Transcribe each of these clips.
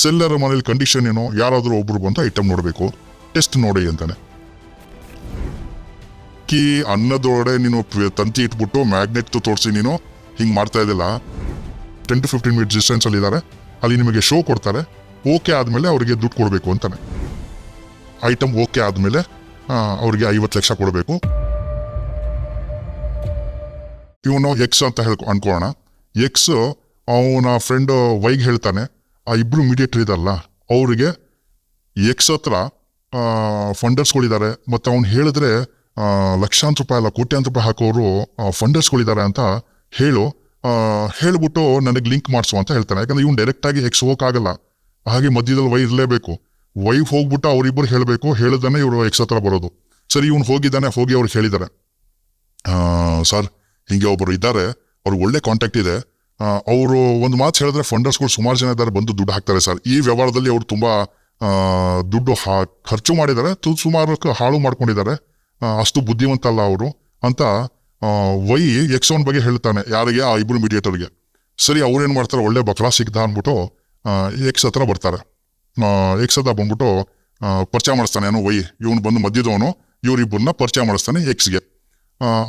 Seller ಮನೇಲಿ condition ಏನೋ, ಯಾರಾದರೂ ಒಬ್ರು ಬಂದು ಐಟಮ್ ನೋಡಬೇಕು. ಟೆಸ್ಟ್ ನೋಡಿ ಅಂತಾನೆ. ಕಿ ಅನ್ನದೊಳಗಡೆ ನೀನು ತಂತಿ ಇಟ್ಬಿಟ್ಟು ಮ್ಯಾಗ್ನೆಟ್ ತೋರಿಸಿ ನೀನು. ಹಿಂಗೆ ಮಾಡ್ತಾ ಇದ್ದಿಲ್ಲ. ಟೆನ್ ಟು ಫಿಫ್ಟೀನ್ ಮಿನಿಟ್ಸ್ ಡಿಸ್ಟೆನ್ಸಲ್ಲಿ ಇದ್ದಾರೆ. ಅಲ್ಲಿ ನಿಮಗೆ ಶೋ ಕೊಡ್ತಾರೆ. ಓಕೆ ಆದಮೇಲೆ ಅವರಿಗೆ ದುಡ್ಡು ಕೊಡಬೇಕು ಅಂತಾನೆ. ಐಟಮ್ ಓಕೆ ಆದಮೇಲೆ ಅವರಿಗೆ ಐವತ್ತು ಲಕ್ಷ ಕೊಡಬೇಕು. ಇವನು ಎಕ್ಸ್ ಅಂತ ಹೇಳ್ಕೊ ಅನ್ಕೋಣ ಎಕ್ಸ್ ಅವನ ಫ್ರೆಂಡ್ ವೈಗೆ ಹೇಳ್ತಾನೆ. ಆ ಇಬ್ರು ಮೀಡಿಯೇಟರ್ ಇದಾರಲ್ಲ ಅವರಿಗೆ ಎಕ್ಸ್ ಹತ್ರ ಫಂಡರ್ಸ್ಗಳಿದ್ದಾರೆ ಮತ್ತು ಅವ್ನು ಹೇಳಿದ್ರೆ ಲಕ್ಷಾಂತರ ರೂಪಾಯಿ ಅಲ್ಲ ಕೋಟ್ಯಾಂತರ ರೂಪಾಯಿ ಹಾಕೋರು ಫಂಡರ್ಸ್ಗಳಿದ್ದಾರೆ ಅಂತ ಹೇಳು. ಹೇಳ್ಬಿಟ್ಟು ನನಗೆ ಲಿಂಕ್ ಮಾಡಿಸು ಅಂತ ಹೇಳ್ತಾನೆ. ಯಾಕಂದ್ರೆ ಇವ್ನು ಡೈರೆಕ್ಟಾಗಿ ಎಕ್ಸ್ ಹೋಗೋಕ್ಕಾಗಲ್ಲ ಹಾಗೆ ಮಧ್ಯದಲ್ಲಿ ವೈ ಇರಲೇಬೇಕು. ವೈಫ್ ಹೋಗ್ಬಿಟ್ಟು ಅವರಿಬ್ಬರು ಹೇಳಬೇಕು. ಹೇಳಿದಾನೆ ಇವರು ಎಕ್ಸ್ ಹತ್ರ ಬರೋದು. ಸರಿ, ಇವ್ನು ಹೋಗಿದ್ದಾನೆ, ಹೋಗಿ ಅವ್ರಿಗೆ ಹೇಳಿದ್ದಾರೆ. ಸರ್, ಹೀಗೆ ಒಬ್ಬರು ಇದ್ದಾರೆ. ಅವ್ರಿಗೆ ಒಳ್ಳೆ ಕಾಂಟ್ಯಾಕ್ಟ್ ಇದೆ. ಅವರು ಒಂದು ಮಾತು ಹೇಳಿದ್ರೆ ಫಂಡರ್ಸ್ಗಳು ಸುಮಾರು ಜನ ಇದ್ದಾರೆ, ಬಂದು ದುಡ್ಡು ಹಾಕ್ತಾರೆ ಸರ್. ಈ ವ್ಯವಹಾರದಲ್ಲಿ ಅವರು ತುಂಬ ದುಡ್ಡು ಹಾ, ಖರ್ಚು ಮಾಡಿದ್ದಾರೆ, ತು, ಸುಮಾರು ಹಾಳು ಮಾಡ್ಕೊಂಡಿದ್ದಾರೆ. ಅಷ್ಟು ಬುದ್ಧಿವಂತ ಅಲ್ಲ ಅವರು ಅಂತ ವೈ ಎಕ್ಸ್ ಒನ್ ಬಗ್ಗೆ ಹೇಳ್ತಾನೆ ಯಾರಿಗೆ, ಆ ಇಬ್ಬರು ಮೀಡಿಯೇಟರ್ಗೆ ಸರಿ ಅವ್ರೇನು ಮಾಡ್ತಾರೆ, ಒಳ್ಳೆ ಬಕ್ರಾ ಸಿಗ್ದ ಅಂದ್ಬಿಟ್ಟು ಎಕ್ಸ್ ಹತ್ರ ಬರ್ತಾರೆ. ಎಕ್ಸ್ ಹತ್ರ ಬಂದ್ಬಿಟ್ಟು ಪರಿಚಯ ಮಾಡಿಸ್ತಾನೆ ಏನೋ, ವೈ. ಇವನು ಬಂದು ಮಧ್ಯದವನು ಇವರಿಬ್ಬರನ್ನ ಪರಿಚಯ ಮಾಡಿಸ್ತಾನೆ ಎಕ್ಸ್ಗೆ.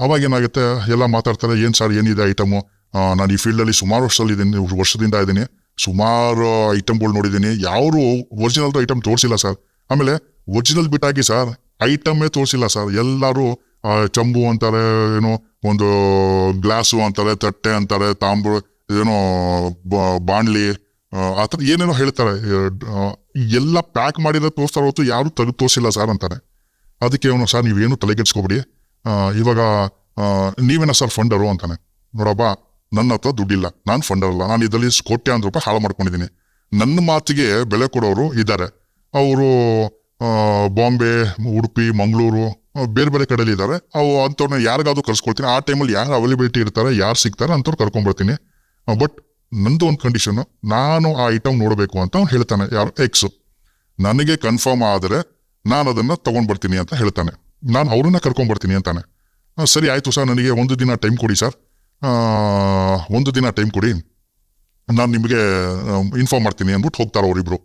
ಅವಾಗ ಏನಾಗುತ್ತೆ, ಎಲ್ಲ ಮಾತಾಡ್ತಾರೆ, ಏನು ಸರ್, ಏನಿದೆ ಐಟಮು ನಾನು ಈ ಫೀಲ್ಡಲ್ಲಿ ಸುಮಾರು ವರ್ಷದಲ್ಲಿ ಇದ್ದೀನಿ ವರ್ಷದಿಂದ ಇದ್ದೀನಿ. ಸುಮಾರು ಐಟಮ್ಗಳು ನೋಡಿದ್ದೀನಿ. ಯಾರು ಒರಿಜಿನಲ್ ಐಟಮ್ ತೋರಿಸಿಲ್ಲ ಸರ್ ಆಮೇಲೆ ಒರಿಜಿನಲ್ ಬಿಟ್ಟಾಗಿ ಸರ್ ಐಟಮೇ ತೋರಿಸಿಲ್ಲ ಸರ್ ಎಲ್ಲರೂ ಚಂಬು ಅಂತಾರೆ ಏನೋ ಒಂದು ಗ್ಲಾಸು ಅಂತಾರೆ ತಟ್ಟೆ ಅಂತಾರೆ ತಾಂಬು ಏನೋ ಬಾಣ್ಲಿ ಆ, ಥರ ಏನೇನೋ ಹೇಳ್ತಾರೆ. ಎಲ್ಲ ಪ್ಯಾಕ್ ಮಾಡಿದ್ರೆ ತೋರಿಸ್ತಾರೆ ಹೊತ್ತು ಯಾರು ತೆಗೆದು ತೋರಿಸಿಲ್ಲ ಸರ್ ಅಂತಾರೆ. ಅದಕ್ಕೆ ಅವನು ಸರ್ ನೀವೇನು ತಲೆಗೆಡ್ಸ್ಕೊಬಿಡಿ ಇವಾಗ ನೀವೇನ ಸರ್ ಫಂಡರು ಅಂತಾನೆ. ನೋಡಪ್ಪ ನನ್ನ ಹತ್ರ ದುಡ್ಡಿಲ್ಲ. ನಾನು ಫಂಡರ್ ಅಲ್ಲ ನಾನು ಇದರಲ್ಲಿ ಕೋಟ್ಯಾಂತರ ರೂಪಾಯಿ ಹಾಳು ಮಾಡ್ಕೊಂಡಿದ್ದೀನಿ. ನನ್ನ ಮಾತಿಗೆ ಬೆಲೆ ಕೊಡೋರು ಇದ್ದಾರೆ. ಅವರು ಬಾಂಬೆ, ಉಡುಪಿ, ಮಂಗಳೂರು ಬೇರೆ ಬೇರೆ ಕಡೆಯಲ್ಲಿ ಇದ್ದಾರೆ. ಅವು ಅಂಥವ್ರನ್ನ ಯಾರಿಗಾದ್ರೂ ಕರ್ಸ್ಕೊಳ್ತೀನಿ ಆ ಟೈಮಲ್ಲಿ ಯಾರು ಅವೈಲೇಬಿಲಿಟಿ ಇರ್ತಾರೆ, ಯಾರು ಸಿಗ್ತಾರೆ ಅಂಥವ್ರು ಕರ್ಕೊಂಡ್ಬರ್ತೀನಿ ಬಟ್ ನಂದು ಒಂದು ಕಂಡೀಷನ್ ನಾನು ಆ ಐಟಮ್ ನೋಡಬೇಕು ಅಂತ ಅವ್ನು ಹೇಳ್ತಾನೆ. ಯಾರು? ಎಕ್ಸ್ ನನಗೆ ಕನ್ಫರ್ಮ್ ಆದರೆ ನಾನು ಅದನ್ನು ತೊಗೊಂಡು ಬರ್ತೀನಿ ಅಂತ ಹೇಳ್ತಾನೆ. ನಾನು ಅವ್ರನ್ನ ಕರ್ಕೊಂಡ್ಬರ್ತೀನಿ ಅಂತಾನೆ. ಸರಿ, ಆಯಿತು ಸರ್. ನನಗೆ ಒಂದು ದಿನ ಟೈಮ್ ಕೊಡಿ ಸರ್. ಒಂದು ದಿನ ಟೈಮ್ ಕೊಡಿ. ನಾನು ನಿಮಗೆ ಇನ್ಫಾರ್ಮ್ ಮಾಡ್ತೀನಿ ಅಂದ್ಬಿಟ್ಟು ಹೋಗ್ತಾರೆ ಅವರಿಬ್ರು.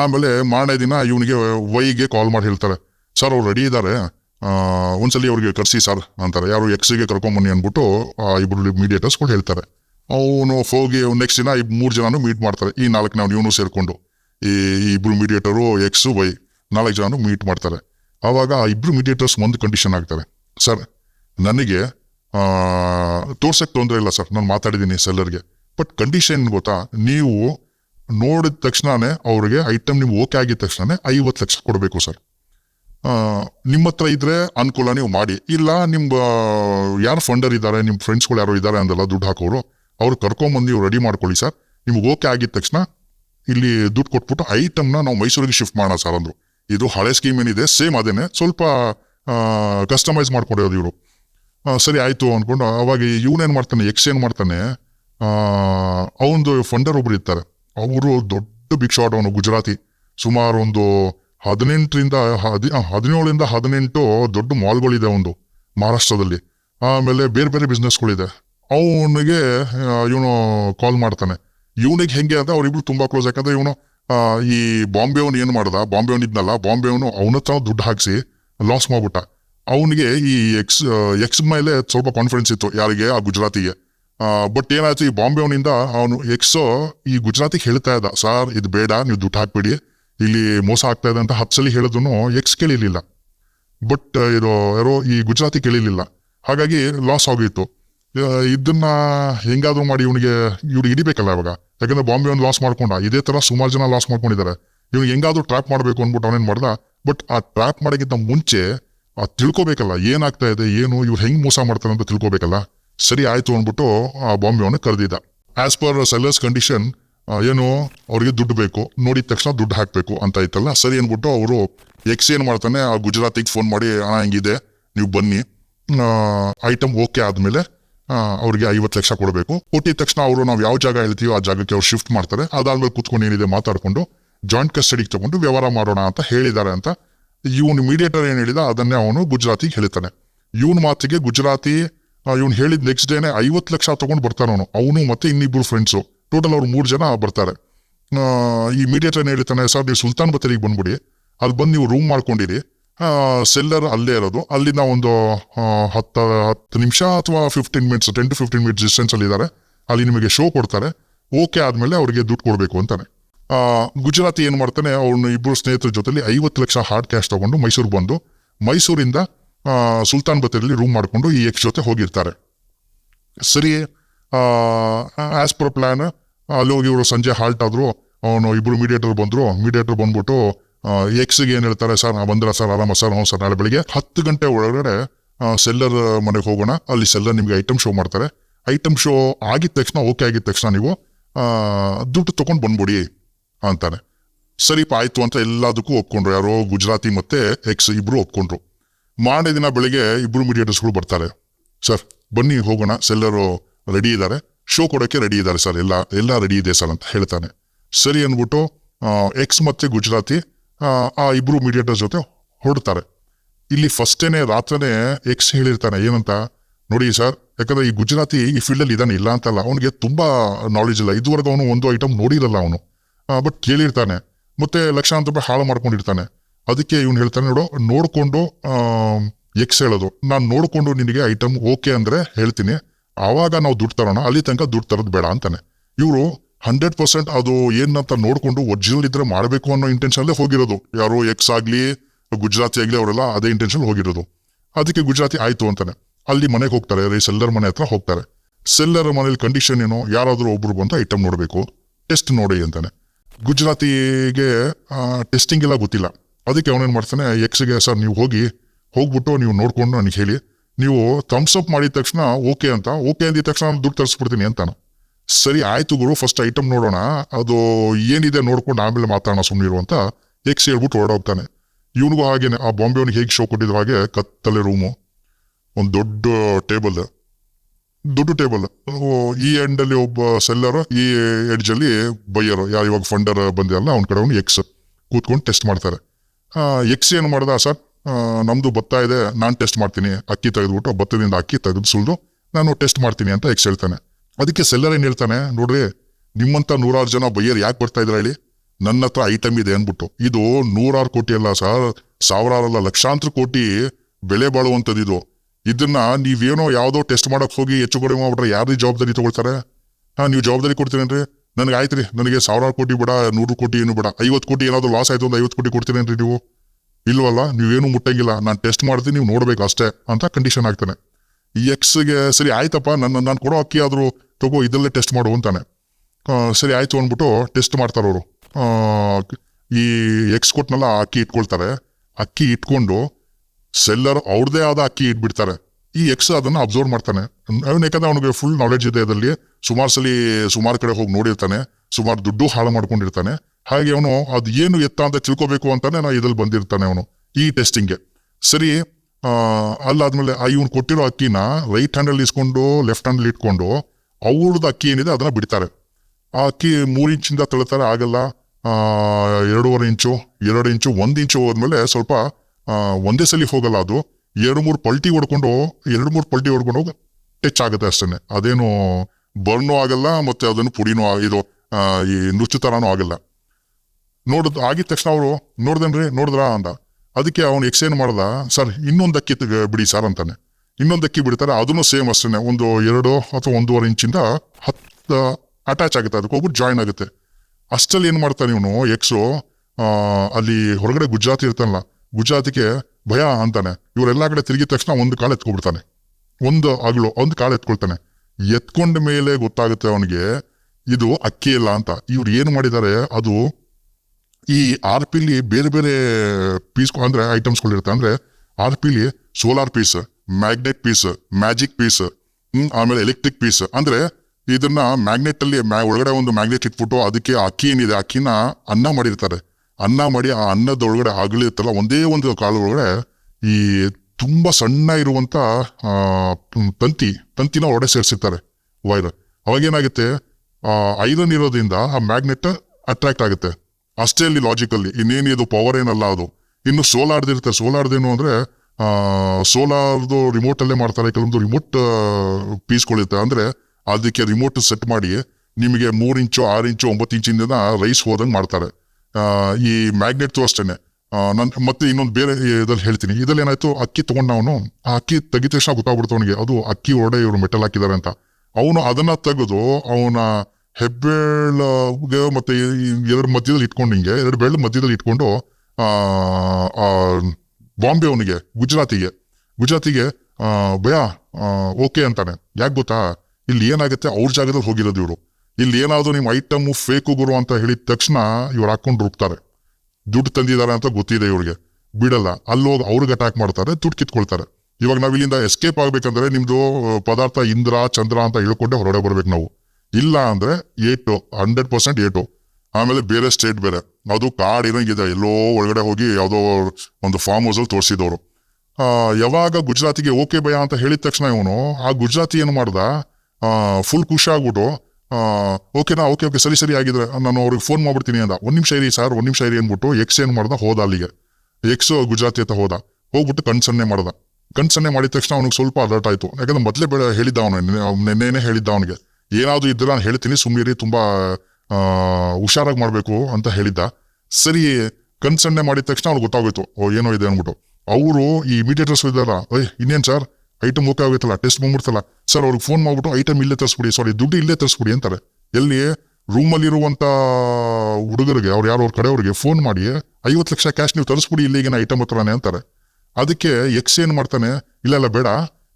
ಆಮೇಲೆ ಮಾರನೇ ದಿನ ಇವನಿಗೆ ವೈಗೆ ಕಾಲ್ ಮಾಡಿ ಹೇಳ್ತಾರೆ. ಸರ್ ಅವ್ರು ರೆಡಿ ಇದ್ದಾರೆ ಒಂದ್ಸಲಿ ಅವ್ರಿಗೆ ಕರೆಸಿ ಸರ್ ಅಂತಾರೆ. ಯಾರು ಎಕ್ಸಿಗೆ ಕರ್ಕೊಂಬನ್ನಿ ಅಂದ್ಬಿಟ್ಟು ಇಬ್ಬರು ಮೀಡಿಯೇಟರ್ಸ್ ಮೀಡಿಯೇಟರ್ಸ್ಗಳು ಹೇಳ್ತಾರೆ. ಅವನು ಹೋಗಿ ನೆಕ್ಸ್ಟ್ ದಿನ ಈ ಮೂರು ಜನನು ಮೀಟ್ ಮಾಡ್ತಾರೆ. ಈ ನಾಲ್ಕು ನಾವು ಇವನು ಸೇರಿಕೊಂಡು. ಈ ಇಬ್ಬರು ಮೀಡಿಯೇಟರು ಎಕ್ಸು ವೈ ನಾಲ್ಕು ಜನನು ಮೀಟ್ ಮಾಡ್ತಾರೆ. ಆವಾಗ ಆ ಇಬ್ರು ಮೀಡಿಯೇಟರ್ಸ್ ಒಂದು ಕಂಡೀಷನ್ ಆಗ್ತಾರೆ. ಸರ್ ನನಗೆ ತೋರ್ಸಕ್ಕೆ ತೊಂದರೆ ಇಲ್ಲ ಸರ್. ನಾನು ಮಾತಾಡಿದ್ದೀನಿ ಸೆಲ್ಲರ್ಗೆ ಬಟ್ ಕಂಡೀಷನ್ ಗೊತ್ತಾ? ನೀವು ನೋಡಿದ ತಕ್ಷಣನೇ ಅವ್ರಿಗೆ ಐಟಮ್ ನಿಮ್ಗೆ ಓಕೆ ಆಗಿದ ತಕ್ಷಣನೇ ಐವತ್ತು ಲಕ್ಷ ಕೊಡಬೇಕು ಸರ್. ನಿಮ್ಮ ಹತ್ರ ಇದ್ರೆ ಅನುಕೂಲ ನೀವು ಮಾಡಿ. ಇಲ್ಲ, ನಿಮ್ಮ ಯಾರು ಫಂಡರ್ ಇದ್ದಾರೆ, ನಿಮ್ಮ ಫ್ರೆಂಡ್ಸ್ಗಳು ಯಾರು ಇದ್ದಾರೆ ಅಂದಲ್ಲ ದುಡ್ಡು ಹಾಕೋರು, ಅವ್ರು ಕರ್ಕೊಂಬಂದು ನೀವು ರೆಡಿ ಮಾಡ್ಕೊಳ್ಳಿ ಸರ್. ನಿಮ್ಗೆ ಓಕೆ ಆಗಿದ ತಕ್ಷಣ ಇಲ್ಲಿ ದುಡ್ಡು ಕೊಟ್ಬಿಟ್ಟು ಐಟಮ್ನ ನಾವು ಮೈಸೂರಿಗೆ ಶಿಫ್ಟ್ ಮಾಡೋಣ ಸರ್ ಅಂದರು. ಇದು ಹಳೆ ಸ್ಕೀಮ್ ಏನಿದೆ ಸೇಮ್ ಅದೇನೆ. ಸ್ವಲ್ಪ ಕಸ್ಟಮೈಸ್ ಮಾಡ್ಕೊಂಡಿರೋದು ಇವರು. ಸರಿ, ಆಯ್ತು ಅಂದ್ಕೊಂಡು ಅವಾಗ ಇವನೇನು ಮಾಡ್ತಾನೆ, ಎಕ್ಸ್ ಏನು ಮಾಡ್ತಾನೆ ಅವನದು ಫಂಡರ್ ಒಬ್ರು ಇರ್ತಾರೆ. ಅವರು ದೊಡ್ಡ ಬಿಗ್ ಶಾಟ್ ಅವನು ಗುಜರಾತಿ. ಸುಮಾರು ಒಂದು ಹದಿನೆಂಟರಿಂದ ಹದಿ ಹದಿನೇಳರಿಂದ ಹದಿನೆಂಟು ದೊಡ್ಡ ಮಾಲ್ಗಳಿದೆ ಒಂದು ಮಹಾರಾಷ್ಟ್ರದಲ್ಲಿ. ಆಮೇಲೆ ಬೇರೆ ಬೇರೆ ಬಿಸ್ನೆಸ್ಗಳಿದೆ ಅವನಿಗೆ ಇವನು ಕಾಲ್ ಮಾಡ್ತಾನೆ. ಇವನಿಗೆ ಹೆಂಗೆ ಅಂತ ಅವ್ರಿಬ್ರು ತುಂಬ ಕ್ಲೋಸ್ ಯಾಕಂದ್ರೆ ಇವನು ಈ ಬಾಂಬೆ ಅವನು ಏನು ಮಾಡ್ದ ಬಾಂಬೆ ಅವನು ಇದ್ನಲ್ಲ ಬಾಂಬೆ ಅವನು ಅವನ ಹತ್ರ ದುಡ್ಡು ಹಾಕಿಸಿ ಲಾಸ್ ಮಾಡ್ಬಿಟ್ಟ. ಅವನಿಗೆ ಈ ಎಕ್ಸ್ ಎಕ್ಸ್ ಮೇಲೆ ಸ್ವಲ್ಪ ಕಾನ್ಫಿಡೆನ್ಸ್ ಇತ್ತು ಯಾರಿಗೆ ಆ ಗುಜರಾತಿಗೆ. ಬಟ್ ಏನಾಯ್ತು ಈ ಬಾಂಬೆ ಅವನಿಂದ ಅವನು ಎಕ್ಸ್ ಈ ಗುಜರಾತಿಗೆ ಹೇಳ್ತಾ ಇದ್ದ ಸರ್ ಇದು ಬೇಡ ನೀವು ದುಡ್ಡು ಹಾಕ್ಬೇಡಿ. ಇಲ್ಲಿ ಮೋಸ ಆಗ್ತಾ ಇದೆ ಅಂತ ಹತ್ತು ಸಲ ಹೇಳಿದ್ರು ಎಕ್ಸ್ ಕೇಳಿರ್ಲಿಲ್ಲ. ಬಟ್ ಇದು ಯಾರೋ ಈ ಗುಜರಾತಿ ಕೇಳಿರ್ಲಿಲ್ಲ. ಹಾಗಾಗಿ ಲಾಸ್ ಆಗಿತ್ತು ಆ, ಇದನ್ನ ಹೆಂಗಾದ್ರೂ ಮಾಡಿ ಇವನಿಗೆ ಇವ್ರಿಗೆ ಹಿಡಿಬೇಕಲ್ಲ ಇವಾಗ. ಯಾಕಂದ್ರೆ ಬಾಂಬೆ ಒಂದು ಲಾಸ್ ಮಾಡ್ಕೊಂಡ. ಇದೇ ತರ ಸುಮಾರು ಜನ ಲಾಸ್ ಮಾಡ್ಕೊಂಡಿದ್ದಾರೆ. ಇವ್ನಿಗೆ ಹೆಂಗಾದ್ರೂ ಟ್ರ್ಯಾಪ್ ಮಾಡಬೇಕು ಅಂದ್ಬಿಟ್ಟು ಅವನೇನು ಮಾಡ್ದ? ಬಟ್ ಆ ಟ್ರ್ಯಾಪ್ ಮಾಡೋಕ್ಕಿಂತ ಮುಂಚೆ ಆ ತಿಳ್ಕೊಬೇಕಲ್ಲ, ಏನಾಗ್ತಾ ಇದೆ, ಏನು, ಇವ್ರು ಹೆಂಗೆ ಮೋಸ ಮಾಡ್ತಾರೆ ಅಂತ ತಿಳ್ಕೊಬೇಕಲ್ಲ? ಸರಿ ಆಯಿತು ಅಂದ್ಬಿಟ್ಟು ಆ ಬಾಂಬೆ ಅವನು ಕರೆದಿದ್ದ. ಆಸ್ ಪರ್ ಸೆಲ್ಲರ್ಸ್ ಕಂಡೀಷನ್ ಏನು, ಅವ್ರಿಗೆ ದುಡ್ಡು ಬೇಕು, ನೋಡಿದ ತಕ್ಷಣ ದುಡ್ಡು ಹಾಕ್ಬೇಕು ಅಂತ ಇತ್ತಲ್ಲ ಸರಿ ಅಂದ್ಬಿಟ್ಟು ಅವರು ಎಕ್ಸ್ ಏನ್ ಮಾಡ್ತಾನೆ, ಆ ಗುಜರಾತಿಗೆ ಫೋನ್ ಮಾಡಿ ಹಣ ಹೆಂಗಿದೆ? ನೀವು ಬನ್ನಿ. ಐಟಮ್ ಓಕೆ ಆದ್ಮೇಲೆ ಅವ್ರಿಗೆ ಐವತ್ತು ಲಕ್ಷ ಕೊಡಬೇಕು. ಕೊಟ್ಟಿದ ತಕ್ಷಣ ಅವರು ನಾವು ಯಾವ ಜಾಗ ಹೇಳ್ತೀವೋ ಆ ಜಾಗಕ್ಕೆ ಅವ್ರು ಶಿಫ್ಟ್ ಮಾಡ್ತಾರೆ. ಅದಾದ್ಮೇಲೆ ಕೂತ್ಕೊಂಡು ಏನಿದೆ ಮಾತಾಡಿಕೊಂಡು ಜಾಯಿಂಟ್ ಕಸ್ಟಡಿಗೆ ತಗೊಂಡು ವ್ಯವಹಾರ ಮಾಡೋಣ ಅಂತ ಹೇಳಿದ್ದಾರೆ ಅಂತ ಇವನು ಮೀಡಿಯೇಟರ್ ಏನು ಹೇಳಿದ, ಅದನ್ನೇ ಅವನು ಗುಜರಾತಿಗೆ ಹೇಳ್ತಾನೆ. ಇವನ್ ಮಾತಿಗೆ ಗುಜರಾತಿ ಇವನು ಹೇಳಿದ ನೆಕ್ಸ್ಟ್ ಡೇನೆ ಐವತ್ತು ಲಕ್ಷ ತಗೊಂಡು ಬರ್ತಾನೆ ಅವನು. ಅವನು ಮತ್ತೆ ಇನ್ನಿಬ್ರು ಫ್ರೆಂಡ್ಸು ಟೋಟಲ್ ಅವ್ರು ಮೂರು ಜನ ಬರ್ತಾರೆ. ಈ ಮೀಡಿಯೇಟರ್ ಏನು ಹೇಳ್ತಾನೆ, ಸರ್, ನೀವು ಸುಲ್ತಾನ್ ಬತ್ತೇರಿಗೆ ಬಂದ್ಬಿಡಿ. ಅಲ್ಲಿ ಬಂದು ನೀವು ರೂಮ್ ಮಾಡ್ಕೊಂಡಿರಿ. ಸೆಲ್ಲರ್ ಅಲ್ಲೇ ಇರೋದು. ಅಲ್ಲಿಂದ ಒಂದು ಹತ್ತು ಹತ್ತು ನಿಮಿಷ ಅಥವಾ fifteen minutes ten to fifteen minutes ಡಿಸ್ಟೆನ್ಸಲ್ಲಿ ಇದ್ದಾರೆ ಅಲ್ಲಿ ನಿಮಗೆ ಶೋ ಕೊಡ್ತಾರೆ. ಓಕೆ ಆದಮೇಲೆ ಅವರಿಗೆ ದುಡ್ಡು ಕೊಡಬೇಕು ಅಂತಾನೆ. ಗುಜರಾತಿ ಏನು ಮಾಡ್ತಾನೆ, ಅವನು ಇಬ್ಬರು ಸ್ನೇಹಿತರ ಜೊತೆಲಿ ಐವತ್ತು ಲಕ್ಷ ಹಾರ್ಡ್ ಕ್ಯಾಶ್ ತೊಗೊಂಡು ಮೈಸೂರು ಬಂದು, ಮೈಸೂರಿಂದ ಸುಲ್ತಾನ್ ಬತ್ತೇರಿಯಲ್ಲಿ ರೂಮ್ ಮಾಡಿಕೊಂಡು ಈ ಎಕ್ಸ್ ಜೊತೆ ಹೋಗಿರ್ತಾರೆ. ಸರಿ ಆ್ಯಸ್ ಪರ್ ಪ್ಲ್ಯಾನ್ ಅಲ್ಲಿ ಹೋಗಿ ಇವರು ಸಂಜೆ ಹಾಲ್ಟ್ ಆದರು, ಅವನು ಇಬ್ಬರು ಮೀಡಿಯೇಟರ್ ಬಂದರು ಮೀಡಿಯೇಟರ್ ಬಂದ್ಬಿಟ್ಟು ಎಕ್ಸ್ಗೆ ಏನು ಹೇಳ್ತಾರೆ, ಸರ್ ನಾ ಬಂದ್ರ ಸರ್, ಆರಾಮ, ಸರ್, ಹ್ಞೂ, ಸರ್, ನಾಳೆ ಬೆಳಿಗ್ಗೆ ಹತ್ತು ಗಂಟೆ ಒಳಗಡೆ ಸೆಲ್ಲರ್ ಮನೆಗೆ ಹೋಗೋಣ, ಅಲ್ಲಿ ಸೆಲ್ಲರ್ ನಿಮಗೆ ಐಟಮ್ ಶೋ ಮಾಡ್ತಾರೆ. ಐಟಮ್ ಶೋ ಆಗಿದ ತಕ್ಷಣ ಓಕೆ ಆಗಿದ ತಕ್ಷಣ ನೀವು ದುಡ್ಡು ತೊಗೊಂಡು ಬಂದ್ಬಿಡಿ. ಅಂತಾನೆ. ಸರಿಪ ಆಯ್ತು ಅಂತ ಎಲ್ಲದಕ್ಕೂ ಒಪ್ಕೊಂಡ್ರು. ಯಾರೋ ಗುಜರಾತಿ ಮತ್ತೆ ಎಕ್ಸ್ ಇಬ್ರು ಒಪ್ಕೊಂಡ್ರು. ಮಾರನೇ ದಿನ ಬೆಳಿಗ್ಗೆ ಇಬ್ರು ಮೀಡಿಯೇಟರ್ಸ್ಗಳು ಬರ್ತಾರೆ. ಸರ್ ಬನ್ನಿ ಹೋಗೋಣ. ಸೆಲ್ಲರು ರೆಡಿ ಇದ್ದಾರೆ. ಶೋ ಕೊಡೋಕ್ಕೆ ರೆಡಿ ಇದ್ದಾರೆ ಸರ್. ಎಲ್ಲ ಎಲ್ಲ ರೆಡಿ ಇದೆ ಸರ್ ಅಂತ ಹೇಳ್ತಾನೆ. ಸರಿ ಅಂದ್ಬಿಟ್ಟು ಎಕ್ಸ್ ಮತ್ತೆ ಗುಜರಾತಿ ಆ, ಇಬ್ರು ಮೀಡಿಯೇಟರ್ಸ್ ಜೊತೆ ಹೊರಡ್ತಾರೆ. ಇಲ್ಲಿ ಫಸ್ಟೇನೆ ರಾತ್ರನೇ ಎಕ್ಸ್ ಹೇಳಿರ್ತಾನೆ ಏನಂತ? ನೋಡಿ ಸರ್ ಯಾಕಂದ್ರೆ ಈ ಗುಜರಾತಿ ಈ ಫೀಲ್ಡಲ್ಲಿ ಇದ್ದಾನೆ ಇಲ್ಲ ಅಂತಲ್ಲ. ಅವನಿಗೆ ತುಂಬಾ ನಾಲೆಜ್ ಇಲ್ಲ. ಇದುವರೆಗೂ ಅವನು ಒಂದು ಐಟಮ್ ನೋಡಿರಲ್ಲ ಅವನು. ಬಟ್ ಕೇಳಿರ್ತಾನೆ. ಮತ್ತೆ ಲಕ್ಷಾಂತರ ರೂಪಾಯಿ ಹಾಳು ಮಾಡ್ಕೊಂಡಿರ್ತಾನೆ. ಅದಕ್ಕೆ ಇವನು ಹೇಳ್ತಾನೆ, ನೋಡು, ನೋಡಿಕೊಂಡು ಎಕ್ಸ್ ಹೇಳೋದು. ನಾನು ನೋಡಿಕೊಂಡು ನಿನಗೆ ಐಟಮ್ ಓಕೆ ಅಂದರೆ ಹೇಳ್ತೀನಿ. ಆವಾಗ ನಾವು ದುಡ್ಡು ತರೋಣ. ಅಲ್ಲಿ ತನಕ ದುಡ್ಡು ತರೋದು ಬೇಡ, ಅಂತಾನೆ. ಇವರು ಹಂಡ್ರೆಡ್ ಪರ್ಸೆಂಟ್ ಅದು ಏನಂತ ನೋಡಿಕೊಂಡು ಒರಿಜಿನಲ್ ಇದ್ರೆ ಮಾಡಬೇಕು ಅನ್ನೋ ಇಂಟೆನ್ಷನ್ಲೇ ಹೋಗಿರೋದು. ಯಾರೋ ಎಕ್ಸ್ ಆಗಲಿ, ಗುಜರಾತಿ ಆಗಲಿ, ಅವರೆಲ್ಲ ಅದೇ ಇಂಟೆನ್ಷನ್ ಹೋಗಿರೋದು. ಅದಕ್ಕೆ ಗುಜರಾತಿ ಆಯಿತು ಅಂತಾನೆ. ಅಲ್ಲಿ ಮನೆಗೆ ಹೋಗ್ತಾರೆ ರೀ ಸೆಲ್ಲರ್ ಮನೆ ಹತ್ರ ಹೋಗ್ತಾರೆ. ಸೆಲ್ಲರ್ ಮನೇಲಿ ಕಂಡೀಷನ್ ಏನೋ? ಯಾರಾದರೂ ಒಬ್ಬರು ಬಂದು ಐಟಮ್ ನೋಡಬೇಕು. ಟೆಸ್ಟ್ ನೋಡಿ ಅಂತಾನೆ. ಗುಜರಾತಿಗೆ ಟೆಸ್ಟಿಂಗ್ ಎಲ್ಲ ಗೊತ್ತಿಲ್ಲ. ಅದಕ್ಕೆ ಅವನೇನು ಮಾಡ್ತಾನೆ ಎಕ್ಸ್ಗೆ ಸರ್, ನೀವು ಹೋಗಿ, ಹೋಗ್ಬಿಟ್ಟು ನೀವು ನೋಡ್ಕೊಂಡು ನನಗೆ ಹೇಳಿ. ನೀವು ಥಮ್ಸ್ ಅಪ್ ಮಾಡಿದ ತಕ್ಷಣ ಓಕೆ ಅಂತ ಓಕೆ ಅಂದಿದ ತಕ್ಷಣ ನಾನು ದುಡ್ಡು ತರಿಸ್ಬಿಡ್ತೀನಿ ಅಂತಾನೆ. ಸರಿ, ಆಯ್ತು ಗುರು ಫಸ್ಟ್ ಐಟಮ್ ನೋಡೋಣ. ಅದು ಏನಿದೆ ನೋಡ್ಕೊಂಡು ಆಮೇಲೆ ಮಾತಾಡೋಣ ಸುಮ್ಮನಿರು ಅಂತ ಎಕ್ಸ್ ಹೇಳ್ಬಿಟ್ಟು ಹೊರಡೋಗ್ತಾನೆ ಇವನಿಗೂ ಹಾಗೇನೆ, ಆ ಬಾಂಬೆ ಅವ್ನಿಗೆ ಹೇಗೆ ಶೋ ಕೊಟ್ಟಿದ್ರು ಹಾಗೆ ಕತ್ತಲೆ ರೂಮು ಒಂದು ದೊಡ್ಡ ಟೇಬಲ್ ದೊಡ್ಡ ಟೇಬಲ್ ಈ ಎಂಡ್ ಅಲ್ಲಿ ಒಬ್ಬ ಸೆಲ್ಲರ್ ಈ ಎಡ್ಜ್ ಅಲ್ಲಿ ಬೈಯರ್ ಯಾರು ಇವಾಗ ಫಂಡರ್ ಬಂದಿರಲ್ಲ ಅವ್ನ ಕಡೆ ಅವನು ಎಕ್ಸ್ ಕೂತ್ಕೊಂಡು ಟೆಸ್ಟ್ ಮಾಡ್ತಾರೆ. ಎಕ್ಸ್ ಏನು ಮಾಡ್ದ ಸರ್ ನಮ್ದು ಭತ್ತ ಇದೆ, ನಾನು ಟೆಸ್ಟ್ ಮಾಡ್ತೀನಿ. ಅಕ್ಕಿ ತೆಗೆದ್ಬಿಟ್ಟು ಭತ್ತದಿಂದ ಅಕ್ಕಿ ತೆಗೆದು ಸುಳ್ದು ನಾನು ಟೆಸ್ಟ್ ಮಾಡ್ತೀನಿ ಅಂತ ಎಕ್ಸ್ ಹೇಳ್ತಾನೆ. ಅದಕ್ಕೆ ಸೆಲ್ಲರ್ ಏನು ಹೇಳ್ತಾನೆ, ನೋಡ್ರಿ, ನಿಮ್ಮಂತ ನೂರಾರು ಜನ ಬೈಯರ್ ಯಾಕೆ ಬರ್ತಾ ಇದ್ರ ಹೇಳಿ? ನನ್ನ ಹತ್ರ ಐಟಮ್ ಇದೆ ಅಂದ್ಬಿಟ್ಟು. ಇದು ನೂರಾರು ಕೋಟಿ ಅಲ್ಲ ಸರ್ ಸಾವಿರಾರಲ್ಲ, ಲಕ್ಷಾಂತರ ಕೋಟಿ ಬೆಲೆ ಬಾಳುವಂಥದ್ದು ಇದು. ಇದನ್ನ ನೀವೇನೋ ಯಾವುದೋ ಟೆಸ್ಟ್ ಮಾಡೋಕೆ ಹೋಗಿ ಹೆಚ್ಚು ಕಡಿಮೆ ಮಾಡ್ಬಿಟ್ರೆ ಯಾರೀ ಜವಾಬ್ದಾರಿ ತಗೊಳ್ತಾರೆ? ಹಾಂ, ನೀವು ಜವಾಬ್ದಾರಿ ಕೊಡ್ತೀರೇನ್ರಿ? ನನಗೆ ಆಯ್ತು ರೀ ನನಗೆ ಸಾವಿರಾರು ಕೋಟಿ ಬೇಡ, ನೂರು ಕೋಟಿ ಏನು ಬೇಡ, ಐವತ್ತು ಕೋಟಿ ಏನಾದರೂ ಲಾಸ್ ಆಯ್ತು ಒಂದು ಐವತ್ತು ಕೋಟಿ ಕೊಡ್ತೀರೇನ್ರಿ ನೀವು? ಇಲ್ವಲ್ಲ, ನೀವೇನು ಮುಟ್ಟಂಗಿಲ್ಲ, ನಾನು ಟೆಸ್ಟ್ ಮಾಡ್ತೀನಿ, ನೀವು ನೋಡಬೇಕು ಅಷ್ಟೇ ಅಂತ ಕಂಡೀಷನ್ ಆಗ್ತಾನೆ. ಈ ಎಕ್ಸ್ಗೆ ಸರಿ ಆಯ್ತಪ್ಪ, ನನ್ನ, ನಾನು ಕೊಡೋ ಅಕ್ಕಿ ಆದರೂ ತಗೋ ಇದಲ್ಲೇ ಟೆಸ್ಟ್ ಮಾಡು ಅಂತಾನೆ. ಸರಿ ಆಯ್ತು ಅಂದ್ಬಿಟ್ಟು ಟೆಸ್ಟ್ ಮಾಡ್ತಾರೆ ಅವರು. ಈ ಎಕ್ಸ್ ಕೊಟ್ನೆಲ್ಲ ಅಕ್ಕಿ ಇಟ್ಕೊಳ್ತಾರೆ. ಅಕ್ಕಿ ಇಟ್ಕೊಂಡು ಸೆಲ್ಲರ್ ಅವ್ರದೇ ಆದ ಅಕ್ಕಿ ಇಟ್ಬಿಡ್ತಾರೆ. ಈ ಎಕ್ಸ್ ಅದನ್ನ ಅಬ್ಸರ್ವ್ ಮಾಡ್ತಾನೆ. ಅವ್ನು ಯಾಕಂದ್ರೆ ಅವನಿಗೆ ಫುಲ್ ನಾಲೆಡ್ಜ್ ಇದೆ ಅದರಲ್ಲಿ. ಸುಮಾರು ಸಲ, ಸುಮಾರು ಕಡೆ ಹೋಗಿ ನೋಡಿರ್ತಾನೆ. ಸುಮಾರು ದುಡ್ಡು ಹಾಳು ಮಾಡ್ಕೊಂಡಿರ್ತಾನೆ. ಹಾಗೆ ಅವನು ಅದು ಏನು ಎತ್ತ ಅಂತ ತಿಳ್ಕೊಬೇಕು ಅಂತಾನೆ ನಾ ಇದ್ರಲ್ಲಿ ಬಂದಿರ್ತಾನೆ ಅವನು ಈ ಟೆಸ್ಟಿಂಗ್ಗೆ ಸರಿ ಅಲ್ಲಾದ್ಮೇಲೆ ಆ ಇವ್ನು ಕೊಟ್ಟಿರೋ ಅಕ್ಕಿನ ರೈಟ್ ಹ್ಯಾಂಡಲ್ಲಿ ಇಸ್ಕೊಂಡು ಲೆಫ್ಟ್ ಹ್ಯಾಂಡಲ್ಲಿ ಇಟ್ಕೊಂಡು ಅವ್ರದ್ದು ಅಕ್ಕಿ ಏನಿದೆ ಅದನ್ನ ಬಿಡ್ತಾರೆ. ಆ ಅಕ್ಕಿ ಮೂರು ಇಂಚಿಂದ ತಳ್ತಾರೆ, ಆಗಲ್ಲ. ಎರಡೂವರೆ ಇಂಚು, ಎರಡು ಇಂಚು, ಒಂದು ಇಂಚು ಹೋದ್ಮೇಲೆ ಸ್ವಲ್ಪ ಒಂದೇ ಸಲ ಹೋಗಲ್ಲ ಅದು. ಎರಡು ಮೂರು ಪಲ್ಟಿ ಹೊಡ್ಕೊಂಡು, ಎರಡು ಮೂರು ಪಲ್ಟಿ ಹೊಡ್ಕೊಂಡು ಹೋಗಿ, ಟಚ್ ಆಗುತ್ತೆ ಅಷ್ಟೇ ಅದೇನು ಬರ್ನೂ ಆಗಲ್ಲ, ಮತ್ತೆ ಅದನ್ನು ಪುಡಿನೂ ಇದು ಈ ನುಚ್ಚು ಥರನೂ ಆಗಲ್ಲ. ನೋಡಿದ್, ಆಗಿದ ತಕ್ಷಣ ಅವರು, ನೋಡ್ದೇನ್ರಿ, ನೋಡಿದ್ರ ಅಂದ. ಅದಕ್ಕೆ ಅವನು ಎಕ್ಸ್ಚೇಂಜ್ ಮಾಡ್ದ, ಸರ್ ಇನ್ನೊಂದು ಅಕ್ಕಿ ಬಿಡಿ ಸರ್ ಅಂತಾನೆ. ಇನ್ನೊಂದು ಅಕ್ಕಿ ಬಿಡ್ತಾರೆ, ಅದನ್ನು ಸೇಮ್ ಅಷ್ಟೇ ಒಂದು ಎರಡು ಅಥವಾ ಒಂದೂವರೆ ಇಂಚಿಂದ ಹತ್ತು ಅಟ್ಯಾಚ್ ಆಗುತ್ತೆ. ಅದಕ್ಕೆ ಹೋಗ್ಬಿಟ್ಟು ಜಾಯಿನ್ ಆಗುತ್ತೆ. ಅಷ್ಟಲ್ಲಿ ಏನು ಮಾಡ್ತಾನೆ ಇವನು ಎಕ್ಸು ಅಲ್ಲಿ ಹೊರಗಡೆ ಗುಜರಾತಿ ಇರ್ತಾನಲ್ಲ ಗುಜರಾತಿಗೆ ಭಯ ಅಂತಾನೆ. ಇವರೆಲ್ಲ ಕಡೆ ತಿರುಗಿದ ತಕ್ಷಣ ಒಂದು ಕಾಲು ಎತ್ಕೊಬಿಡ್ತಾನೆ. ಒಂದು ಅಗಳು ಒಂದು ಕಾಲು ಎತ್ಕೊಳ್ತಾನೆ. ಎತ್ಕೊಂಡ ಮೇಲೆ ಗೊತ್ತಾಗುತ್ತೆ ಅವನಿಗೆ, ಇದು ಅಕ್ಕಿ ಇಲ್ಲ ಅಂತ. ಇವ್ರು ಏನು ಮಾಡಿದ್ದಾರೆ, ಅದು ಈ ಆರ್ ಪಿಲಿ ಬೇರೆ ಬೇರೆ ಪೀಸ್ ಅಂದ್ರೆ ಐಟಮ್ಸ್ಗಳಿರುತ್ತೆ ಅಂದ್ರೆ ಆರ್ ಪಿಲಿ solar piece magnet piece magic piece ಆಮೇಲೆ ಎಲೆಕ್ಟ್ರಿಕ್ ಪೀಸ್ ಅಂದ್ರೆ ಇದನ್ನ ಮ್ಯಾಗ್ನೆಟ್ ಅಲ್ಲಿ ಮ್ಯಾ- ಒಳಗಡೆ ಒಂದು ಮ್ಯಾಗ್ನೆಟ್ ಇಟ್ಬಿಟ್ಟು ಅದಕ್ಕೆ ಅಕ್ಕಿ ಏನಿದೆ, ಅಕ್ಕಿನ ಅನ್ನ ಮಾಡಿರ್ತಾರೆ. ಅನ್ನ ಮಾಡಿ ಆ ಅನ್ನದೊಳಗಡೆ ಆಗಲಿ ಅಗಳಿರುತ್ತಲ್ಲ ಒಂದೇ ಒಂದು ಕಾಲದೊಳಗಡೆ ಈ ತುಂಬ ಸಣ್ಣ ಇರುವಂಥ ತಂತಿ, ತಂತಿನ ಒಡೆ ಸೇರಿಸಿರ್ತಾರೆ ವೈರ್. ಅವಾಗೇನಾಗುತ್ತೆ ಐರನ್ ಇರೋದ್ರಿಂದ ಆ ಮ್ಯಾಗ್ನೆಟ್ ಅಟ್ರಾಕ್ಟ್ ಆಗುತ್ತೆ. ಅಷ್ಟೇ ಅಲ್ಲಿ ಲಾಜಿಕಲ್ಲಿ ಇನ್ನೇನು ಇದು ಪವರ್ ಏನಲ್ಲ ಅದು. ಇನ್ನು ಸೋಲಾರ್ದಿರುತ್ತೆ ಸೋಲಾರ್ದೇನು ಅಂದರೆ ಸೋಲಾರ್ದು ರಿಮೋಟಲ್ಲೇ ಮಾಡ್ತಾರೆ. ಕೆಲವೊಂದು ರಿಮೋಟ್ ಪೀಸ್ಗಳಿರುತ್ತೆ ಅಂದರೆ ಅದಕ್ಕೆ ರಿಮೋಟ್ ಸೆಟ್ ಮಾಡಿ ನಿಮಗೆ ಮೂರು ಇಂಚು, ಆರು ಇಂಚು, ಒಂಬತ್ತು ಇಂಚಿನಿಂದ ರೈಸ್ ಹೋದಂಗೆ ಮಾಡ್ತಾರೆ. ಈ ಮ್ಯಾಗ್ನೆಟ್ ಅಷ್ಟೇನೆ. ನನ್, ಮತ್ತೆ ಇನ್ನೊಂದು ಬೇರೆ ಇದ್ರಲ್ಲಿ ಹೇಳ್ತೀನಿ. ಇದ್ರಲ್ಲಿ ಏನಾಯ್ತು? ಅಕ್ಕಿ ತಗೊಂಡ ಅವನು, ಆ ಅಕ್ಕಿ ತೆಗಿದ ತಕ್ಷಣ ಗೊತ್ತಾಗ್ಬಿಡ್ತು ಅವನಿಗೆ. ಅದು ಅಕ್ಕಿ ಒಡೆ ಇವರು ಮೆಟಲ್ ಹಾಕಿದ್ದಾರೆ ಅಂತ. ಅವನು ಅದನ್ನ ತೆಗೆದು ಅವನ ಹೆಬ್ಬೆಳಗೆ ಮತ್ತೆ ಎರಡು ಮಧ್ಯದಲ್ಲಿ ಇಟ್ಕೊಂಡು ಹಿಂಗೆ, ಎರಡು ಬೆಳ್ಳ ಮಧ್ಯದಲ್ಲಿ ಇಟ್ಕೊಂಡು ಬಾಂಬೆ ಅವನಿಗೆ, ಗುಜರಾತಿಗೆ. ಗುಜರಾತಿಗೆ ಭಯ ಓಕೆ ಅಂತಾನೆ. ಯಾಕೆ ಗೊತ್ತಾ? ಇಲ್ಲಿ ಏನಾಗುತ್ತೆ? ಅವ್ರ ಜಾಗದಲ್ಲಿ ಹೋಗಿರೋದು ಇವರು. ಇಲ್ಲಿ ಏನಾದರೂ ನಿಮ್ಮ ಐಟಮ್ ಫೇಕು ಗುರು ಅಂತ ಹೇಳಿದ ತಕ್ಷಣ ಇವ್ರು ಹಾಕೊಂಡು ರುಬ್ತಾರೆ. ದುಡ್ಡು ತಂದಿದ್ದಾರೆ ಅಂತ ಗೊತ್ತಿದೆ ಇವ್ರಿಗೆ. ಬಿಡಲ್ಲ. ಅಲ್ಲಿ ಹೋಗಿ ಅವ್ರಿಗೆ ಅಟ್ಯಾಕ್ ಮಾಡ್ತಾರೆ, ದುಡ್ಡು ಕಿತ್ಕೊಳ್ತಾರೆ. ಇವಾಗ ನಾವು ಇಲ್ಲಿಂದ ಎಸ್ಕೇಪ್ ಆಗ್ಬೇಕಂದ್ರೆ ನಿಮ್ದು ಪದಾರ್ಥ ಇಂದ್ರ, ಚಂದ್ರ ಅಂತ ಹೇಳ್ಕೊಂಡೆ ಹೊರಗಡೆ ಬರ್ಬೇಕು ನಾವು. ಇಲ್ಲ ಅಂದ್ರೆ ಏಟು ಹಂಡ್ರೆಡ್ ಪರ್ಸೆಂಟ್ ಏಟು. ಆಮೇಲೆ ಬೇರೆ ಸ್ಟೇಟ್ ಬೇರೆ. ಅದು ಕಾರ್ಡ್ ಇರಂಗಿದೆ ಎಲ್ಲೋ ಒಳಗಡೆ ಹೋಗಿ ಯಾವುದೋ ಒಂದು ಫಾರ್ಮ್ ಹೌಸಲ್ಲಿ ತೋರಿಸಿದವರು. ಯಾವಾಗ ಗುಜರಾತಿಗೆ ಓಕೆ ಭಯ ಅಂತ ಹೇಳಿದ ತಕ್ಷಣ ಇವನು ಆ ಗುಜರಾತಿ ಏನು ಮಾಡ್ದ? ಫುಲ್ ಖುಷಿ ಆಗ್ಬಿಟ್ಟು ಓಕೆನಾ ಓಕೆ ಓಕೆ ಸರಿ ಸರಿ ಆಗಿದ್ರೆ ನಾನು ಅವ್ರಿಗೆ ಫೋನ್ ಮಾಡ್ಬಿಡ್ತೀನಿ ಅಂದ. ಒಂದು ನಿಮಿಷ ಇರಿ ಸರ್ ಒಂದು ನಿಮಿಷ ಇರಿ ಅಂದ್ಬಿಟ್ಟು ಎಕ್ಸ್ ಏನು ಮಾಡ್ದ, ಹೋದ ಅಲ್ಲಿಗೆ. ಎಕ್ಸ್ ಗುಜರಾತಿ ಅಂತ ಹೋದ. ಹೋಗ್ಬಿಟ್ಟು ಕನ್ಸನ್ನೇ ಮಾಡ್ದ. ಕನ್ಸನ್ನೇ ಮಾಡಿದ ತಕ್ಷಣ ಅವ್ನಿಗೆ ಸ್ವಲ್ಪ ಅಲರ್ಟ್ ಆಯಿತು. ಯಾಕಂದ್ರೆ ಮೊದಲೇ ಬೆಳೆ ಹೇಳಿದ್ದ ಅವನು ನೆನ್ನೆನೇ ಹೇಳಿದ್ದ ಅವನಿಗೆ. ಏನಾದರೂ ಇದ್ದರೆ ನಾನು ಹೇಳ್ತೀನಿ ಸುಮ್ಮಿರಿ ತುಂಬ ಹುಷಾರಾಗಿ ಮಾಡಬೇಕು ಅಂತ ಹೇಳಿದ್ದ. ಸರಿ ಕನ್ಸನ್ನೇ ಮಾಡಿದ ತಕ್ಷಣ ಅವ್ರಿಗೆ ಗೊತ್ತಾಗೋಯ್ತು. ಓ, ಏನೋ ಇದೆ ಅಂದ್ಬಿಟ್ಟು. ಅವರು ಈ ಇಮಿಡಿಯೇಟರ್ಸ್ ಇದ್ದಾರ ಏಯ್, ಇನ್ನೇನು ಸರ್ ಐಟಮ್ ಓಕೆ ಆಗೋಯ್ತಲ್ಲ ಟೆಸ್ಟ್ ಬಂದ್ಬಿಡ್ತಲ್ಲ ಸರ್ ಅವ್ರಿಗೆ ಫೋನ್ ಮಾಡ್ಬಿಟ್ಟು ಐಟಮ್ ಇಲ್ಲೇ ತರಿಸ್ಬಿಡಿ ಸಾರಿ ದುಡ್ಡು ಇಲ್ಲೇ ತರಿಸ್ಬಿಡಿ ಅಂತಾರೆ. ಎಲ್ಲಿ ರೂಮಲ್ಲಿರುವಂಥ ಹುಡುಗರಿಗೆ, ಅವ್ರು ಯಾರೋ, ಅವ್ರ ಕಡೆಯವ್ರಿಗೆ ಫೋನ್ ಮಾಡಿ, ಐವತ್ತು ಲಕ್ಷ ಕ್ಯಾಶ್ ನೀವು ತರಿಸ್ಬಿಡಿ ಇಲ್ಲಿಗಿನ ಐಟಮ್ ಹತ್ರನೇ ಅಂತಾರೆ. ಅದಕ್ಕೆ ಎಕ್ಸ್ ಏನು ಮಾಡ್ತಾನೆ, ಇಲ್ಲ ಇಲ್ಲ, ಬೇಡ.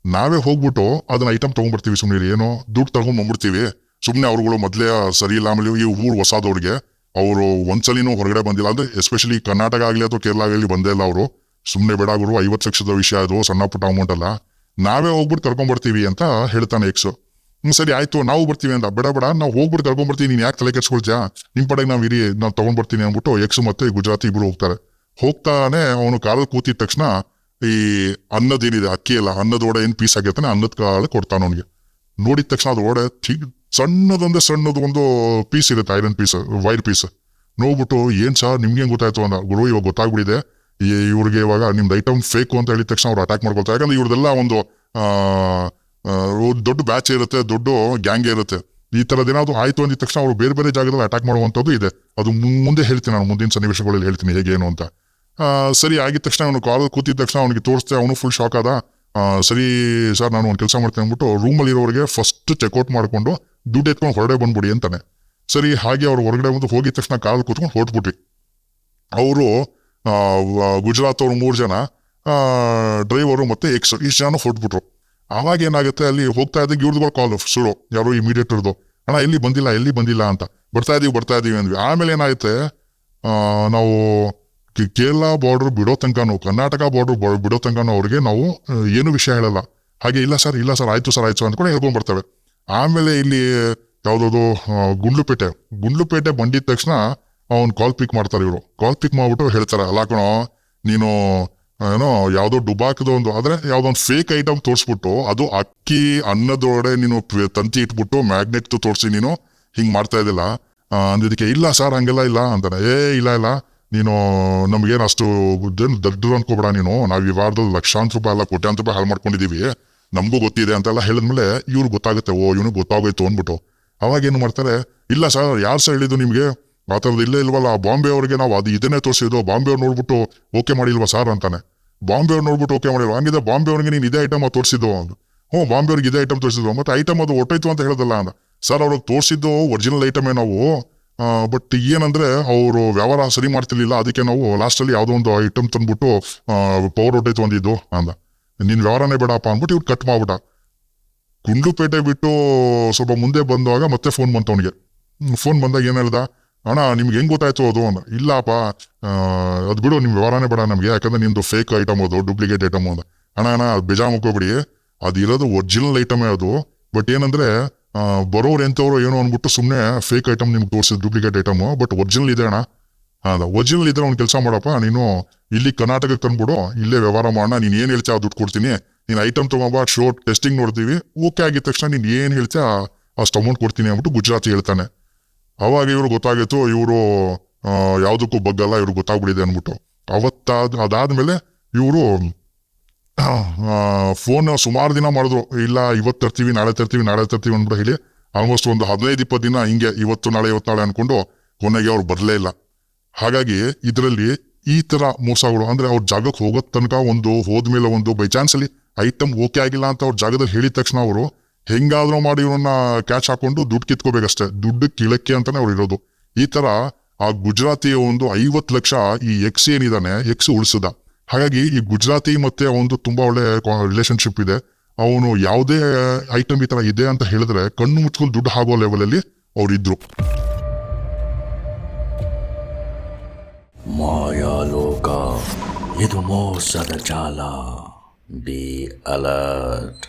ನಾವೇ ಹೋಗ್ಬಿಟ್ಟು ಅದನ್ನ ಐಟಮ್ ತೊಗೊಂಡ್ಬರ್ತೀವಿ ಸುಮ್ಮನೆ ಏನೋ ದುಡ್ಡು ತಗೊಂಡ್ ಬಂದ್ಬಿಡ್ತೀವಿ. ಸುಮ್ಮನೆ ಅವ್ರುಗಳು ಮೊದಲೇ ಸರಿ ಇಲ್ಲ ಆಮೇಲೆ ಈ ಊರು ಹೊಸಾದವ್ರಿಗೆ, ಅವರು ಒಂದ್ಸಲಿನೂ ಹೊರಗಡೆ ಬಂದಿಲ್ಲ. ಅಂದ್ರೆ ಎಸ್ಪೆಷಲಿ ಕರ್ನಾಟಕ ಆಗಲಿ ಅಥವಾ ಕೇರಳ ಆಗಲಿ ಬಂದೇ ಇಲ್ಲ ಅವರು. ಸುಮ್ಮನೆ ಬೇಡ ಗುರು, ಐವತ್ತು ಲಕ್ಷದ ವಿಷಯ ಅದು, ಸಣ್ಣ ಪುಟ್ಟ ಅಮೌಂಟ್ ಅಲ್ಲ. ನಾವೇ ಹೋಗ್ಬಿಟ್ಟು ಕರ್ಕೊಂಡ್ಬರ್ತೀವಿ ಅಂತ ಹೇಳ್ತಾನೆ ಎಕ್ಸು. ಹ್ಞೂ ಸರಿ, ಆಯ್ತು, ನಾವು ಬರ್ತೀವಿ ಅಂತ ಬೇಡ ಬೇಡ, ನಾವು ಹೋಗ್ಬಿಟ್ಟು ಕರ್ಕೊಂಡ್ಬರ್ತೀವಿ ನೀನು ಯಾಕೆ ತಲೆ ಕೆಡ್ಸ್ಕೊಳ್ತೀಯಾ ನಿಮ್ಮ ಪಡೆಗೆ ನಾವು ಇರಿ, ನಾವು ತೊಗೊಂಡ್ಬರ್ತೀನಿ ಅಂದ್ಬಿಟ್ಟು ಎಕ್ಸು ಮತ್ತೆ ಗುಜರಾತಿ ಇಬ್ರು ಹೋಗ್ತಾರೆ. ಹೋಗ್ತಾನೆ ಅವನು ಕಾಲಲ್ಲಿ ಕೂತಿದ ತಕ್ಷಣ ಈ ಅನ್ನದೇನಿದೆ ಅಕ್ಕಿ ಎಲ್ಲ, ಅನ್ನದ ಒಡೆ ಏನು ಪೀಸ್ ಆಗಿರ್ತಾನೆ ಅನ್ನದ ಕಾಳು ಕೊಡ್ತಾನೆ ಅವನಿಗೆ. ನೋಡಿದ ತಕ್ಷಣ ಅದು ಒಡೆ ಥಿ- ಸಣ್ಣದೊಂದೇ ಸಣ್ಣದು ಒಂದು ಪೀಸ್ ಇರುತ್ತೆ ಐರನ್ ಪೀಸ್ ವೈರ್ ಪೀಸ್ ನೋಡ್ಬಿಟ್ಟು ಏನು ಸರ್ ನಿಮ್ಗೆ ಗೊತ್ತಾಯ್ತು ಅಂದ. ಗುರು, ಇವಾಗ ಗೊತ್ತಾಗ್ಬಿಟ್ಟಿದೆ. ಈ ಇವ್ರಿಗೆ ಇವಾಗ ನಿಮ್ದು ಐಟಮ್ ಫೇಕು ಅಂತ ಹೇಳಿದ ತಕ್ಷಣ ಅವ್ರು ಅಟ್ಯಾಕ್ ಮಾಡ್ಕೊಳ್ತಾರೆ. ಯಾಕಂದ್ರೆ ಇವ್ರದೆಲ್ಲ ಒಂದು ದೊಡ್ಡ ಬ್ಯಾಚ್ ಇರುತ್ತೆ, ದೊಡ್ಡ ಗ್ಯಾಂಗ್ ಇರುತ್ತೆ. ಈ ಥರ ದಿನ ಅದು ಆಯ್ತು ಅಂದಿದ ತಕ್ಷಣ ಅವ್ರು ಬೇರೆ ಬೇರೆ ಜಾಗದಲ್ಲಿ ಅಟ್ಯಾಕ್ ಮಾಡುವಂಥದ್ದು ಇದೆ. ಅದು ಮುಂದೆ ಹೇಳ್ತೀನಿ ನಾನು, ಮುಂದಿನ ಸನ್ನಿವೇಶಗಳಲ್ಲಿ ಹೇಳ್ತೀನಿ ಹೇಗೆ ಏನು ಅಂತ. ಸರಿ, ಆಗಿದ ತಕ್ಷಣ ಅವನು ಕಾಲ್ ಕೂತಿದ ತಕ್ಷಣ ಅವನಿಗೆ ತೋರಿಸ್ತೆ ಅವನು ಫುಲ್ ಶಾಕ್ ಆದ. ಸರಿ ಸರ್ ನಾನು ಒಂದು ಕೆಲಸ ಮಾಡ್ತೇನೆ ಅಂದ್ಬಿಟ್ಟು ರೂಮಲ್ಲಿ ಇರೋರಿಗೆ ಫಸ್ಟ್ ಚೆಕ್ಔಟ್ ಮಾಡಿಕೊಂಡು ದುಡ್ಡು ಎತ್ಕೊಂಡು ಹೊರಡೆ ಬಂದ್ಬಿಡಿ ಅಂತಾನೆ. ಸರಿ, ಹಾಗೆ ಅವ್ರು ಹೊರಗಡೆ ಬಂದು ಹೋಗಿದ ತಕ್ಷಣ ಕಾಲ್ ಕೂತ್ಕೊಂಡು ಹೊರಟ್ಬಿಟ್ವಿ. ಅವರು ಗುಜರಾತ್ ಅವರು ಮೂರು ಜನ ಡ್ರೈವರು ಮತ್ತೆ ಎಕ್ಸ್ ಇಷ್ಟು ಜನ ಹೊರಟ್ಬಿಟ್ರು. ಆವಾಗ ಏನಾಗುತ್ತೆ ಅಲ್ಲಿ ಹೋಗ್ತಾ ಇದ್ದಾಗ ಇವ್ರದ್ದು ಕಾಲ್ ಸುಳು ಯಾರೋ ಇರೋದು ಅಣ್ಣ ಎಲ್ಲಿ ಬಂದಿಲ್ಲ ಎಲ್ಲಿ ಬಂದಿಲ್ಲ ಅಂತ. ಬರ್ತಾ ಇದೀವಿ ಬರ್ತಾ ಇದೀವಿ ಅಂದ್ವಿ. ಆಮೇಲೆ ಏನಾಯ್ತೆ ನಾವು ಕೇರಳ ಬಾರ್ಡರ್ ಬಿಡೋ ತನಕನೂ ಕರ್ನಾಟಕ ಬಾರ್ಡರ್ ಬಿಡೋ ತನಕನೂ ಅವ್ರಿಗೆ ನಾವು ಏನು ವಿಷಯ ಹೇಳಲ್ಲ. ಹಾಗೆ ಇಲ್ಲ ಸರ್ ಇಲ್ಲ ಸರ್ ಆಯ್ತು ಸರ್ ಆಯ್ತು ಅಂದ್ಕೊಂಡು ಹೇಳ್ಕೊಂಡ್ ಬರ್ತವೆ ಆಮೇಲೆ ಇಲ್ಲಿ ಯಾವ್ದದು ಆ, ಗುಂಡ್ಲುಪೇಟೆ. ಗುಂಡ್ಲುಪೇಟೆ ಬಂದಿದ ತಕ್ಷಣ ಅವ್ನು ಕಾಲ್ ಪಿಕ್ ಮಾಡ್ತಾರೆ ಇವರು. ಕಾಲ್ ಪಿಕ್ ಮಾಡ್ಬಿಟ್ಟು ಹೇಳ್ತಾರೆ, ಅಲ್ಲ ಕಣೋ, ನೀನು ಏನೋ ಯಾವುದೋ ಡುಬಾಕದ ಒಂದು, ಆದರೆ ಯಾವುದೊಂದು ಫೇಕ್ ಐಟಮ್ ತೋರಿಸ್ಬಿಟ್ಟು ಅದು ಅಕ್ಕಿ ಅನ್ನದೊಳಗಡೆ ನೀನು ತಂತಿ ಇಟ್ಬಿಟ್ಟು ಮ್ಯಾಗ್ನೆಟ್ ತೋರಿಸಿ ನೀನು ಹಿಂಗೆ ಮಾಡ್ತಾ ಇದ್ದಿಲ್ಲ. ಅಂದಿದ್ದಕ್ಕೆ, ಇಲ್ಲ ಸರ್ ಹಂಗೆಲ್ಲ ಇಲ್ಲ ಅಂತಾನೆ. ಏ, ಇಲ್ಲ ಇಲ್ಲ. ನೀನು ನಮಗೇನು ಅಷ್ಟು ದಡ್ಡರು ಅನ್ಕೋಬೇಡ ನೀನು. ನಾವು ಈ ವಾರದಲ್ಲಿ ಲಕ್ಷಾಂತರ ರೂಪಾಯಿ ಅಲ್ಲ ಕೋಟ್ಯಾಂತರ ರೂಪಾಯಿ ಹಾಳು ಮಾಡ್ಕೊಂಡಿದ್ದೀವಿ. ನಮಗೂ ಗೊತ್ತಿದೆ ಅಂತೆಲ್ಲ ಹೇಳಿದ್ಮೇಲೆ ಇವ್ರು ಗೊತ್ತಾಗುತ್ತೆ. ಓ ಇವನು ಗೊತ್ತಾಗೋಯ್ತು ಅಂದ್ಬಿಟ್ಟು. ಅವಾಗ ಏನು ಮಾಡ್ತಾರೆ, ಇಲ್ಲ ಸರ್ ಯಾರು ಸರ್ ಹೇಳಿದ್ದು ನಿಮಗೆ? ಆ ಥರದ್ದು ಇಲ್ಲೇ ಇಲ್ವಲ್ಲ? ಬಾಂಬೆ ಅವ್ರಿಗೆ ನಾವು ಅದು ಇದನ್ನೇ ತೋರಿಸಿದ್ದು. ಬಾಂಬೆ ಅವ್ರು ನೋಡ್ಬಿಟ್ಟು ಓಕೆ ಮಾಡಿಲ್ವಾ ಸರ್ ಅಂತಾನೆ. ಬಾಂಬೆ ಅವ್ರು ನೋಡ್ಬಿಟ್ಟು ಓಕೆ ಮಾಡಿಲ್ವಾ? ಹಂಗಿದ್ರೆ ಬಾಂಬೆ ಅವ್ರಿಗೆ ನೀನು ಇದೇ ಐಟಮ್ ತೋರಿಸಿದ್ದು ಅಂದು. ಹ್ಞೂ, ಬಾಂಬೆ ಅವ್ರಿಗೆ ಇದೇ ಐಟಮ್ ತೋರಿಸಿದ್ವು ಮತ್ತೆ ಐಟಮ್ ಅದು ಹೊಟ್ಟೋಯ್ತು ಅಂತ ಹೇಳೋದಲ್ಲ ಅಂದ. ಸರ್ ಅವ್ರಿಗೆ ತೋರಿಸಿದ್ದು ಒರಿಜಿನಲ್ ಐಟಮೇ ನಾವು. ಬಟ್ ಏನಂದ್ರೆ ಅವರು ವ್ಯವಹಾರ ಸರಿ ಮಾಡ್ತಿರ್ಲಿಲ್ಲ. ಅದಕ್ಕೆ ನಾವು ಲಾಸ್ಟಲ್ಲಿ ಯಾವುದೋ ಒಂದು ಐಟಮ್ ತಂದ್ಬಿಟ್ಟು ಪವರ್ ಹೊಟ್ಟೈತು ಅಂದಿದ್ದು ಅಂದ. ನಿನ್ನ ವ್ಯವಹಾರನೇ ಬೇಡಪ್ಪ ಅಂದ್ಬಿಟ್ಟು ಇವ್ರು ಕಟ್ ಮಾಡ್ಬಿಟ್ಟ. ಗುಂಡ್ಲುಪೇಟೆ ಬಿಟ್ಟು ಸ್ವಲ್ಪ ಮುಂದೆ ಬಂದಾಗ ಮತ್ತೆ ಫೋನ್ ಬಂತು ಅವನಿಗೆ. ಫೋನ್ ಬಂದಾಗ ಏನು ಹೇಳ್ದ? ಅಣ್ಣ, ನಿಮ್ಗೆ ಹೆಂಗ್ ಗೊತ್ತಾಯ್ತು ಅದು? ಅಂದ. ಇಲ್ಲಪ್ಪ ಅದು ಅದ್ ಬಿಡು ನಿಮ್ ವ್ಯವಹಾರನೇ ಬೇಡ ನಮಗೆ, ಯಾಕಂದ್ರೆ ನಿಮ್ದು ಫೇಕ್ ಐಟಮ್ ಅದು ಡೂಪ್ಲಿಕೇಟ್ ಐಟಮ್ ಅಂದ್ರೆ ಅಣ್ಣ ಅಣ್ಣ, ಅದು ಬೇಜಾರ್ ಮುಕ್ಕೋಬಿಡಿ ಇರೋದು ಒರಿಜಿನಲ್ ಐಟಮೇ ಅದು. ಬಟ್ ಏನಂದ್ರೆ ಬರೋರು ಎಂಥವ್ರು ಏನೋ ಅಂದ್ಬಿಟ್ಟು ಸುಮ್ಮನೆ ಫೇಕ್ ಐಟಮ್ ನಿಮ್ಗೆ ತೋರಿಸಿದ್ ಡೂಪ್ಲಿಕೇಟ್ ಐಟಮ್ ಬಟ್ ಒರಿಜಿನಲ್ ಇದೆ ಅಣ್ಣ. ಅದ. ಒರಿಜಿನಲ್ ಇದ್ರೆ ಒಂದು ಕೆಲಸ ಮಾಡಪ್ಪ, ನೀನು ಇಲ್ಲಿ ಕರ್ನಾಟಕಕ್ಕೆ ತಂದ್ಬಿಡು, ಇಲ್ಲೇ ವ್ಯವಹಾರ ಮಾಡೋಣ, ನೀನು ಏನು ಹೇಳ್ತೀಯ ದುಡ್ಡು ಕೊಡ್ತೀನಿ. ನೀನು ಐಟಮ್ ತಗೊಂಬ ಶೋ ಟೆಸ್ಟಿಂಗ್ ನೋಡ್ತೀವಿ ಓಕೆ ಆಗಿದ ತಕ್ಷಣ ನೀನು ಏನು ಹೇಳ್ತೀಯ ಅಷ್ಟು ಅಮೌಂಟ್ ಕೊಡ್ತೀನಿ ಅಂದ್ಬಿಟ್ಟು ಗುಜರಾತಿ ಹೇಳ್ತಾನೆ. ಅವಾಗ ಇವ್ರು ಗೊತ್ತಾಗಿತ್ತು, ಇವರು ಯಾವುದಕ್ಕೂ ಬಗ್ಗಲ್ಲ, ಇವ್ರು ಗೊತ್ತಾಗ್ಬಿಟ್ಟಿದೆ ಅಂದ್ಬಿಟ್ಟು. ಅವತ್ತಾದ, ಅದಾದ್ಮೇಲೆ ಇವರು ಫೋನ್ ಸುಮಾರು ದಿನ ಮಾಡಿದ್ರು. ಇಲ್ಲ ಇವತ್ತು ತರ್ತೀವಿ, ನಾಳೆ ತರ್ತೀವಿ ನಾಳೆ ತರ್ತೀವಿ ಅಂದ್ಬಿಟ್ಟು ಹೇಳಿ ಆಲ್ಮೋಸ್ಟ್ ಒಂದು ಹದಿನೈದು ಇಪ್ಪತ್ತು ದಿನ ಹಿಂಗೆ ಇವತ್ತು, ನಾಳೆ ಇವತ್ತು, ನಾಳೆ ಅಂದ್ಕೊಂಡು ಕೊನೆಗೆ ಅವ್ರು ಬರಲೇ ಇಲ್ಲ. ಹಾಗಾಗಿ ಇದರಲ್ಲಿ ಈ ಥರ ಮೋಸಗಳು, ಅಂದರೆ ಅವ್ರ ಜಾಗಕ್ಕೆ ಹೋಗೋ ತನಕ ಒಂದು ಹೋದ್ಮೇಲೆ ಒಂದು ಬೈ ಚಾನ್ಸ್ ಅಲ್ಲಿ ಐಟಮ್ ಓಕೆ ಆಗಿಲ್ಲ ಅಂತ ಅವ್ರ ಜಾಗದಲ್ಲಿ ಹೇಳಿದ ತಕ್ಷಣ ಅವರು ಹೆಂಗಾದ್ರೂ ಮಾಡಿ ಇವ್ರನ್ನ ಕ್ಯಾಚ್ ಹಾಕೊಂಡು ದುಡ್ಡು ಕಿತ್ಕೋಬೇಕಷ್ಟೇ. ದುಡ್ಡು ಕಿಳಕ್ಕೆ ಅಂತಾನೆ ಅವ್ರು ಇರೋದು. ಈ ತರ ಆ ಗುಜರಾತಿಯ ಒಂದು ಐವತ್ತು ಲಕ್ಷ ಈ ಎಕ್ಸ್ ಏನಿದಾನೆ ಎಕ್ಸ್ ಉಳಿಸಿದ. ಹಾಗಾಗಿ ಈ ಗುಜರಾತಿ ಮತ್ತೆ ಒಂದು ತುಂಬಾ ಒಳ್ಳೆ ರಿಲೇಶನ್ಶಿಪ್ ಇದೆ. ಅವನು ಯಾವುದೇ ಐಟಮ್ ಈ ತರ ಇದೆ ಅಂತ ಹೇಳಿದ್ರೆ ಕಣ್ಣು ಮುಚ್ಕೊಂಡು ದುಡ್ಡು ಆಗೋ ಲೆವೆಲಲ್ಲಿ ಅವರಿದ್ರು ಮಾಯಾಲೋಕ ಇದು ಮೋಸದ ಜಾಲ. Be alert